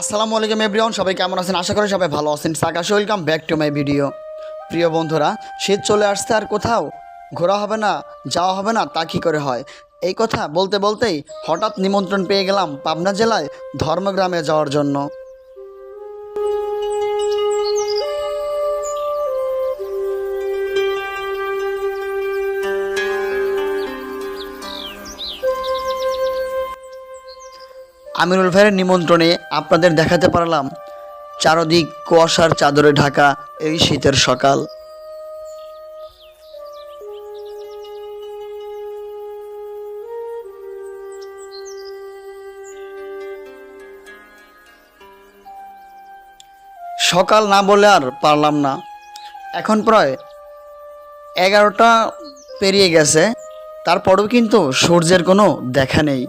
আসসালামু আলাইকুম এভরিওয়ান সবাই কেমন আছেন? আশা করি সবাই ভালো আছেন। সাকাশ welcome back to my video প্রিয় বন্ধুরা, শীত চলে আসছে আর কোথাও ঘোরা হবে না, যাওয়া হবে না, তা কী করে হয়? এই কথা বলতে বলতেই হঠাৎ নিমন্ত্রণ পেয়ে গেলাম পাবনা জেলায় ধর্মগ্রামে যাওয়ার জন্য। আমিরুল ভাইয়ের নিমন্ত্রণে আপনাদের দেখাতে পারলাম চারদিক কুয়াশার চাদরে ঢাকা এই শীতের সকাল। সকাল না বলে আর পারলাম না। এখন প্রায় এগারোটা পেরিয়ে গেছে, তারপরেও কিন্তু সূর্যের কোনো দেখা নেই।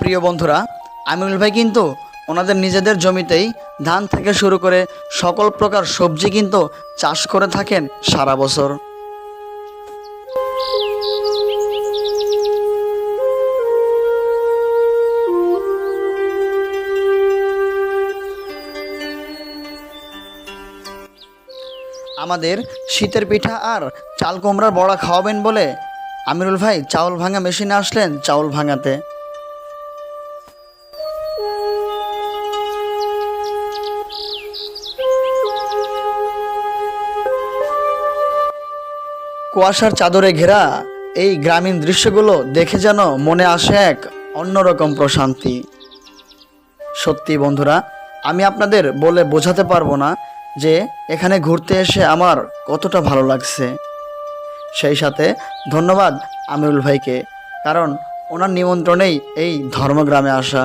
প্রিয় বন্ধুরা আমিনুল ভাই কিন্তু ওনাদের নিজেদের জমিতেই ধান থেকে শুরু করে সকল প্রকার সবজি কিন্তু চাষ করে থাকেন সারা বছর। আমাদের শীতের পিঠা আর চাল কুমড়ার বড়া খাওয়াবেন বলে আমিরুল ভাই চাউল ভাঙা মেশিনে আসলেন চাউল ভাঙাতে। কুয়াশার চাদরে ঘেরা এই গ্রামীণ দৃশ্যগুলো দেখে যেন মনে আসে এক অন্যরকম প্রশান্তি। সত্যি বন্ধুরা, আমি আপনাদের বলে বোঝাতে পারব না যে এখানে ঘুরতে এসে আমার কতটা ভালো লাগছে। সেই সাথে ধন্যবাদ আমিরুল ভাইকে, কারণ ওনার নিমন্ত্রণেই এই ধর্মগ্রামে আসা।